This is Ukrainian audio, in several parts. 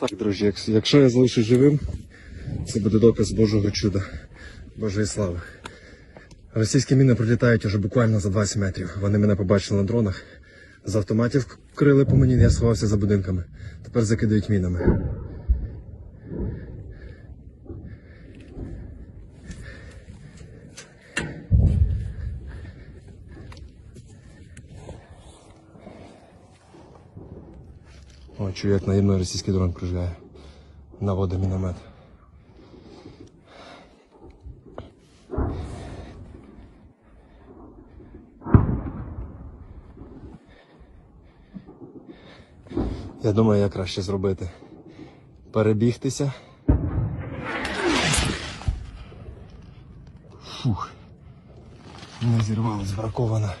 Так, друзі, якщо я залишусь живим, це буде доказ Божого чуда, Божої слави. Російські міни прилітають уже буквально за 20 метрів. Вони мене побачили на дронах. З автоматів крили по мені, я сховався за будинками. Тепер закидають мінами. О, чую, як наді мною російський дрон кружляє. Наводить міномет. Я думаю, як краще зробити. Перебігтися. Фух. Не зірвалось, браковано.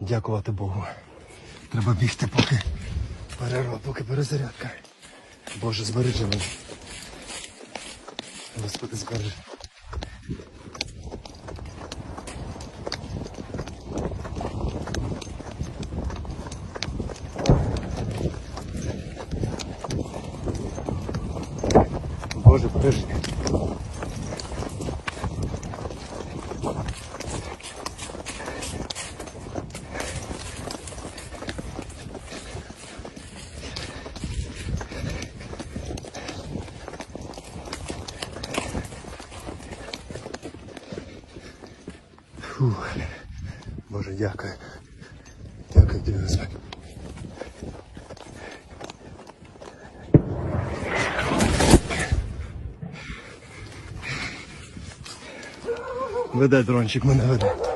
Дякувати Богу. Треба бігти, поки перерва, поки перезарядка. Боже, збережи мене. Господи, збережи. Боже, бережи. Фух. Боже, дякую. Дякую тобі, Господь. Веде дрончик, мене веде.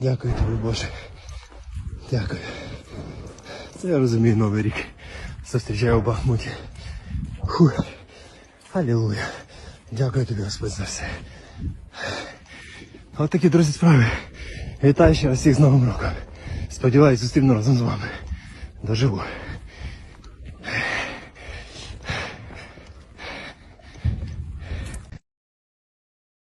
Дякую тобі, Боже. Дякую. Це я розумію новий рік. Зустрічаю у Бахмуті. Фух. Алілуя. Дякую тобі, Господь, за все. От такі, друзі, справи. Вітаю ще раз всіх з Новим роком. Сподіваюсь, зустріну разом з вами. Доживу.